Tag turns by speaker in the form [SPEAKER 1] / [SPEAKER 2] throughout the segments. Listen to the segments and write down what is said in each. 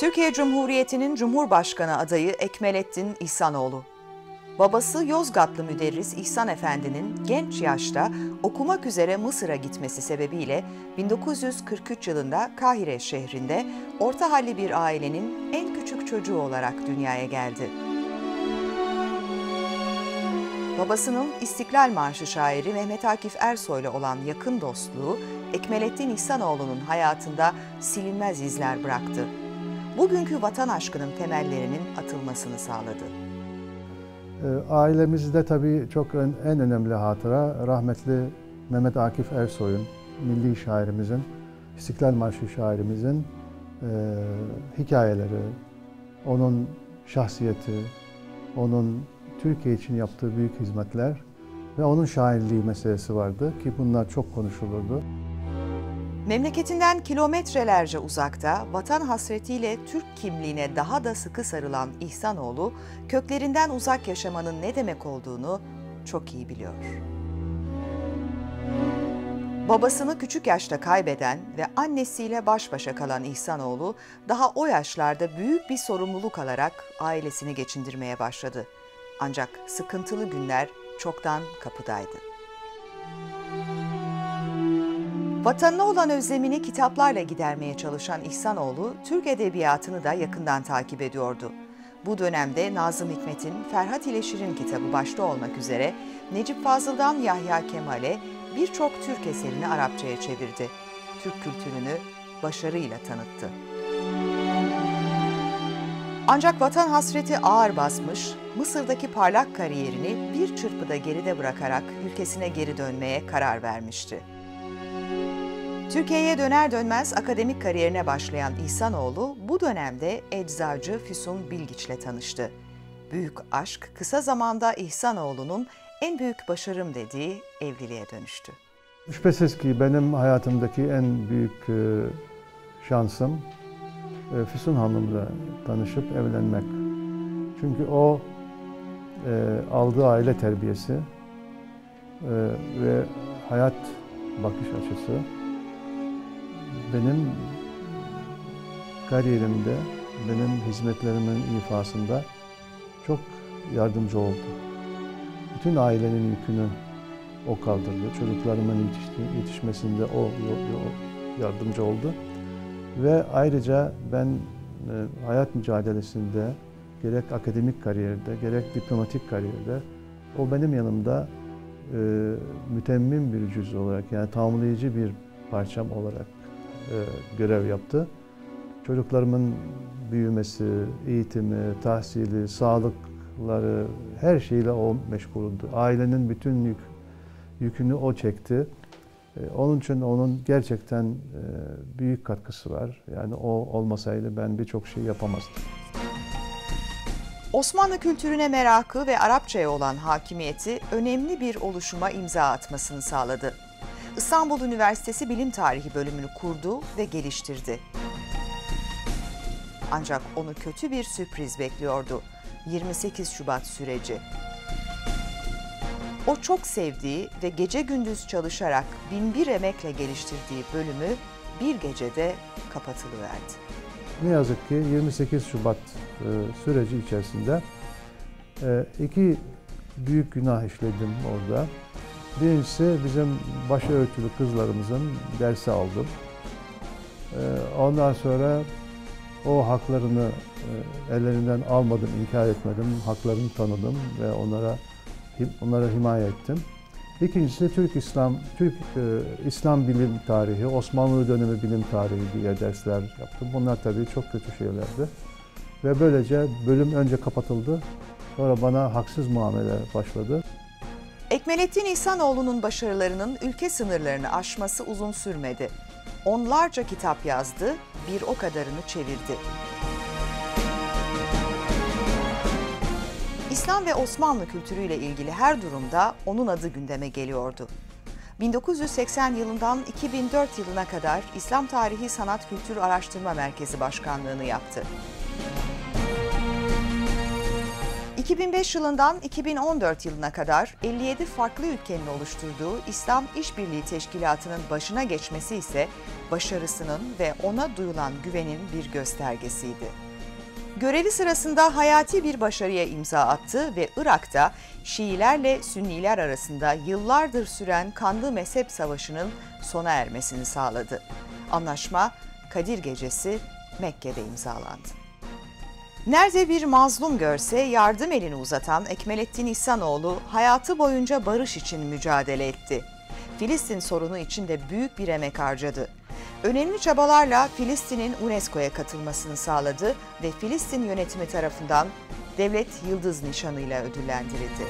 [SPEAKER 1] Türkiye Cumhuriyeti'nin Cumhurbaşkanı adayı Ekmelettin İhsanoğlu. Babası Yozgatlı müderris İhsan Efendi'nin genç yaşta okumak üzere Mısır'a gitmesi sebebiyle 1943 yılında Kahire şehrinde orta halli bir ailenin en küçük çocuğu olarak dünyaya geldi. Babasının İstiklal Marşı şairi Mehmet Akif Ersoy'la olan yakın dostluğu Ekmelettin İhsanoğlu'nun hayatında silinmez izler bıraktı. Bugünkü vatan aşkının temellerinin atılmasını sağladı.
[SPEAKER 2] Ee, ailemizde tabii çok en, önemli hatıra rahmetli Mehmet Akif Ersoy'un, milli şairimizin, İstiklal Marşı şairimizin e, hikayeleri, onun şahsiyeti, onun Türkiye için yaptığı büyük hizmetler ve onun şairliği meselesi vardı ki bunlar çok konuşulurdu.
[SPEAKER 1] Memleketinden kilometrelerce uzakta vatan hasretiyle Türk kimliğine daha da sıkı sarılan İhsanoğlu, köklerinden uzak yaşamanın ne demek olduğunu çok iyi biliyor. Babasını küçük yaşta kaybeden ve annesiyle baş başa kalan İhsanoğlu, daha o yaşlarda büyük bir sorumluluk alarak ailesini geçindirmeye başladı. Ancak sıkıntılı günler çoktan kapıdaydı. Vatanına olan özlemini kitaplarla gidermeye çalışan İhsanoğlu, Türk edebiyatını da yakından takip ediyordu. Bu dönemde Nazım Hikmet'in Ferhat ile Şirin kitabı başta olmak üzere Necip Fazıl'dan Yahya Kemal'e birçok Türk eserini Arapçaya çevirdi. Türk kültürünü başarıyla tanıttı. Ancak vatan hasreti ağır basmış, Mısır'daki parlak kariyerini bir çırpıda geride bırakarak ülkesine geri dönmeye karar vermişti. Türkiye'ye döner dönmez akademik kariyerine başlayan İhsanoğlu bu dönemde eczacı Füsun Bilgiç'le tanıştı. Büyük aşk kısa zamanda İhsanoğlu'nun en büyük başarım dediği evliliğe dönüştü.
[SPEAKER 2] Şüphesiz ki benim hayatımdaki en büyük e, şansım e, Füsun Hanım'la tanışıp evlenmek. Çünkü o e, aldığı aile terbiyesi ve hayat bakış açısı benim kariyerimde, benim hizmetlerimin ifasında çok yardımcı oldu. Bütün ailenin yükünü o kaldırdı. Çocuklarımın yetişmesinde o, yardımcı oldu. Ve ayrıca ben e, hayat mücadelesinde gerek akademik kariyerde, gerek diplomatik kariyerde o benim yanımda e, mütemmim bir cüz olarak yani tamamlayıcı bir parçam olarak görev yaptı. Çocuklarımın büyümesi, eğitimi, tahsili, sağlıkları her şeyle o meşguldü. Ailenin bütün yük, yükünü o çekti. E, onun için onun gerçekten e, büyük katkısı var. Yani o olmasaydı ben birçok şey yapamazdım.
[SPEAKER 1] Osmanlı kültürüne merakı ve Arapçaya olan hakimiyeti önemli bir oluşuma imza atmasını sağladı. İstanbul Üniversitesi Bilim Tarihi bölümünü kurdu ve geliştirdi. Ancak onu kötü bir sürpriz bekliyordu. 28 Şubat süreci. O çok sevdiği ve gece gündüz çalışarak binbir emekle geliştirdiği bölümü bir gecede kapatılıverdi.
[SPEAKER 2] Ne yazık ki 28 Şubat e, süreci içerisinde e, iki büyük günah işledim orada. Birincisi bizim başörtülü kızlarımızın dersi aldım. Ee, ondan sonra o haklarını e, ellerinden almadım, inkar etmedim, haklarını tanıdım ve onlara onlara himaye ettim. İkincisi Türk İslam Türk e, İslam bilim tarihi, Osmanlı dönemi bilim tarihi diye dersler yaptım. Bunlar tabii çok kötü şeylerdi. Ve böylece bölüm önce kapatıldı. Sonra bana haksız muamele başladı.
[SPEAKER 1] Ekmelettin İhsanoğlu'nun başarılarının ülke sınırlarını aşması uzun sürmedi. Onlarca kitap yazdı, bir o kadarını çevirdi. İslam ve Osmanlı kültürüyle ilgili her durumda onun adı gündeme geliyordu. 1980 yılından 2004 yılına kadar İslam Tarihi Sanat Kültür Araştırma Merkezi Başkanlığını yaptı. 2005 yılından 2014 yılına kadar 57 farklı ülkenin oluşturduğu İslam İşbirliği Teşkilatı'nın başına geçmesi ise başarısının ve ona duyulan güvenin bir göstergesiydi. Görevi sırasında hayati bir başarıya imza attı ve Irak'ta Şiilerle Sünniler arasında yıllardır süren kanlı mezhep savaşının sona ermesini sağladı. Anlaşma Kadir Gecesi Mekke'de imzalandı. Nerede bir mazlum görse yardım elini uzatan Ekmelettin İhsanoğlu hayatı boyunca barış için mücadele etti. Filistin sorunu için de büyük bir emek harcadı. Önemli çabalarla Filistin'in UNESCO'ya katılmasını sağladı ve Filistin yönetimi tarafından Devlet Yıldız Nişanı'yla ödüllendirildi.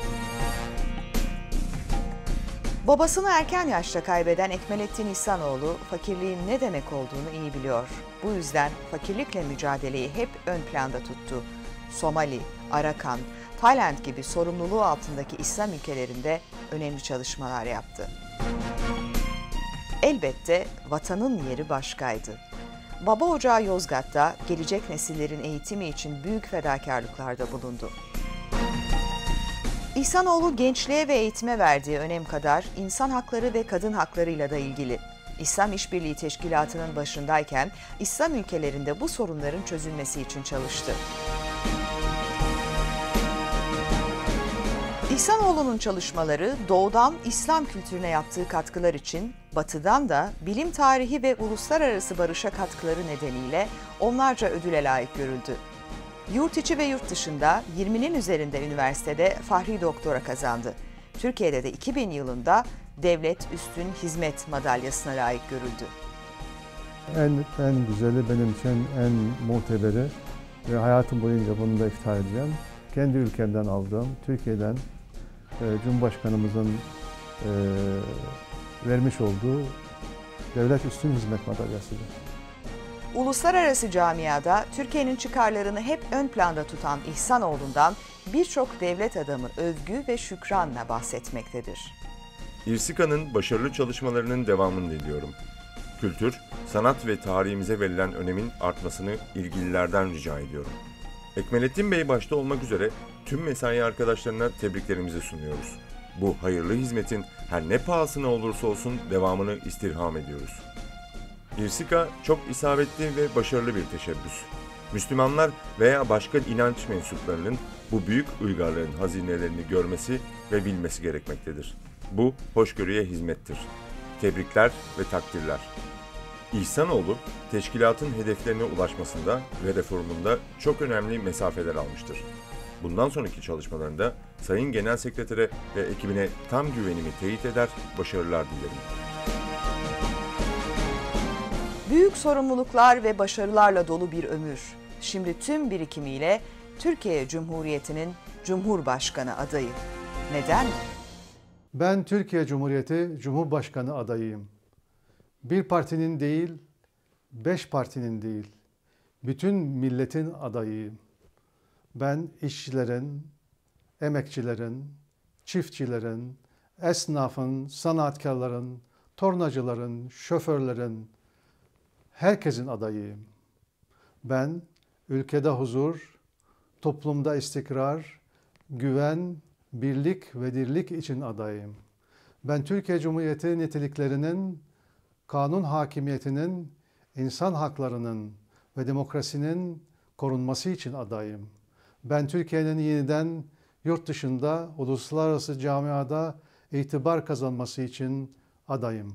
[SPEAKER 1] Babasını erken yaşta kaybeden Ekmelettin İhsanoğlu fakirliğin ne demek olduğunu iyi biliyor. Bu yüzden fakirlikle mücadeleyi hep ön planda tuttu. Somali, Arakan, Tayland gibi sorumluluğu altındaki İslam ülkelerinde önemli çalışmalar yaptı. Elbette vatanın yeri başkaydı. Baba Ocağı Yozgat'ta gelecek nesillerin eğitimi için büyük fedakarlıklarda bulundu. İhsanoğlu gençliğe ve eğitime verdiği önem kadar insan hakları ve kadın haklarıyla da ilgili. İslam İşbirliği Teşkilatı'nın başındayken İslam ülkelerinde bu sorunların çözülmesi için çalıştı. İhsanoğlu'nun çalışmaları doğudan İslam kültürüne yaptığı katkılar için batıdan da bilim tarihi ve uluslararası barışa katkıları nedeniyle onlarca ödüle layık görüldü. Yurt içi ve yurt dışında 20'nin üzerinde üniversitede fahri doktora kazandı. Türkiye'de de 2000 yılında Devlet Üstün Hizmet Madalyası'na layık görüldü.
[SPEAKER 2] En, en güzeli benim için en muhteberi ve hayatım boyunca bunu da iftihar edeceğim. Kendi ülkemden aldığım, Türkiye'den e, Cumhurbaşkanımızın e, vermiş olduğu Devlet Üstün Hizmet Madalyası'dır.
[SPEAKER 1] Uluslararası camiada Türkiye'nin çıkarlarını hep ön planda tutan İhsanoğlu'ndan birçok devlet adamı övgü ve şükranla bahsetmektedir.
[SPEAKER 3] İrsika'nın başarılı çalışmalarının devamını diliyorum. Kültür, sanat ve tarihimize verilen önemin artmasını ilgililerden rica ediyorum. Ekmelettin Bey başta olmak üzere tüm mesai arkadaşlarına tebriklerimizi sunuyoruz. Bu hayırlı hizmetin her ne pahasına olursa olsun devamını istirham ediyoruz. İrsika çok isabetli ve başarılı bir teşebbüs. Müslümanlar veya başka inanç mensuplarının bu büyük uygarlığın hazinelerini görmesi ve bilmesi gerekmektedir. Bu hoşgörüye hizmettir. Tebrikler ve takdirler. İhsanoğlu, teşkilatın hedeflerine ulaşmasında ve reformunda çok önemli mesafeler almıştır. Bundan sonraki çalışmalarında Sayın Genel Sekretere ve ekibine tam güvenimi teyit eder, başarılar dilerim.
[SPEAKER 1] Büyük sorumluluklar ve başarılarla dolu bir ömür. Şimdi tüm birikimiyle Türkiye Cumhuriyeti'nin Cumhurbaşkanı adayı. Neden?
[SPEAKER 2] Ben Türkiye Cumhuriyeti Cumhurbaşkanı adayıyım. Bir partinin değil, beş partinin değil, bütün milletin adayıyım. Ben işçilerin, emekçilerin, çiftçilerin, esnafın, sanatkarların, tornacıların, şoförlerin, herkesin adayıyım. Ben ülkede huzur, toplumda istikrar, güven, birlik ve dirlik için adayım. Ben Türkiye Cumhuriyeti niteliklerinin, kanun hakimiyetinin, insan haklarının ve demokrasinin korunması için adayım. Ben Türkiye'nin yeniden yurt dışında, uluslararası camiada itibar kazanması için adayım.